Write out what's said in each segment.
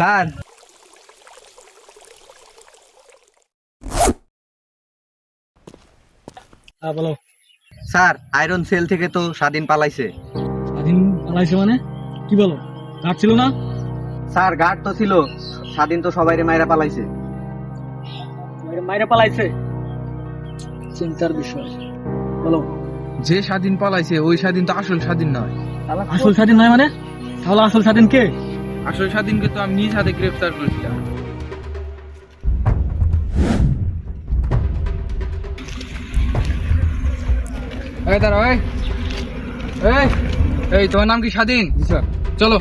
Sir. হ্যাঁ বলো। Sir iron sell থেকে তো স্বাধীন পালাইছে। স্বাধীন পালাইছে মানে? কি বলো? গাছ ছিল না? স্যার গার্ড তো ছিল। স্বাধীন তো সবাইরে মাইরা পালাইছে। মাইরে পালাইছে? চিন্তার বিষয়। বলো। যে স্বাধীন পালাইছে ওই স্বাধীন তো আসল স্বাধীন নয়। আসল স্বাধীন নয় মানে? তাহলে আসল স্বাধীন কে? আসল স্বাধীনকে তো আমি নিজ হাতে গ্রেফতার করেছিলাম। এই দাঁড়া এই। এই এই তোমার নাম কি স্বাধীন? চলো।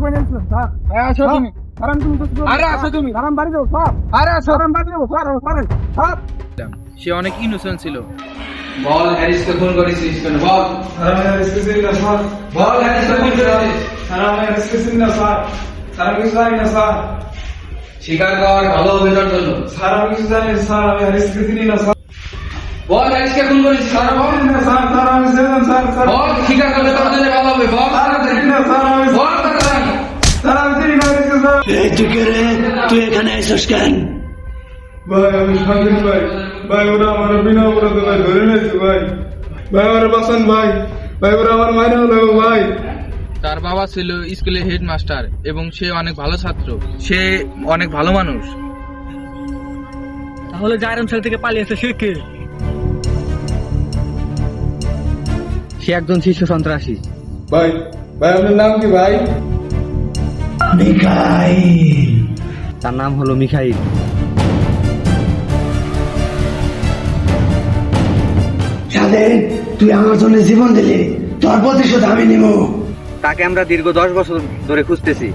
কই স্যার। এই আসো তুমি। কারণ তুমি তো আরে আসো তুমি। কারণ বাড়ি যাও স্যার। আরে আসো। কারণ বাড়ি যাও স্যার স্যার স্যার। সে অনেক ইনোসেন্ট ছিল। বল হ্যারিসকে ফোন করেছিস কেন? বল। আমি রিস্কেছি না বল হ্যারিসকে ফোন করেছিস? সারা আমি রিস্কেছি স্যার আমি কিছু জানি না স্যার। স্বীকার কর ভালো হবে তোর জন্য। সারা আমি কিছু জানি না স্যার আমি রিস্কেছি না স্যার। বল হ্যারিসকে ফোন করেছিস? স্যার বল। না স্যার স্যার আমি ছিলাম স্যার স্যার। বল স্বীকার করলে তোর জন্য ভালো হবে বল। স্যার আমি না স্যার আমি বল স্যার আমি জানি না রিস্কে স্যার। এই তুই কে রে তুই এখানে আইসস কেন? ভাই আমি স্বাধীন ভাই। ভাই ওরা আমার বিনা অপরাধে ভাই ধরে নিয়েছে ভাই। ভাই আমার বাসন ভাই। ভাই ওরা আমার মাইনে হলো ভাই। তার বাবা ছিল স্কুলের হেডমাস্টার এবং সে অনেক ভালো ছাত্র। সে অনেক ভালো মানুষ। তাহলে আয়রন সেল থেকে পালিয়েছে সে কে? সে একজন শিশু সন্ত্রাসী। ভাই ভাই আপনার নাম কি ভাই? মিখাইল। তার নাম হলো মিখাইল। তুই আমার জন্য জীবন দিলি। তোর প্রতিশোধ আমি নিব। তাকে আমরা দীর্ঘ দশ বছর ধরে খুঁজতেছি।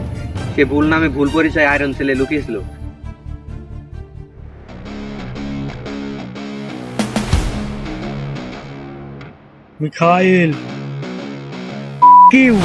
সে ভুল নামে ভুল পরিচয় আয়রন সেলে লুকিয়েছিল। মিখাইল। কিউ।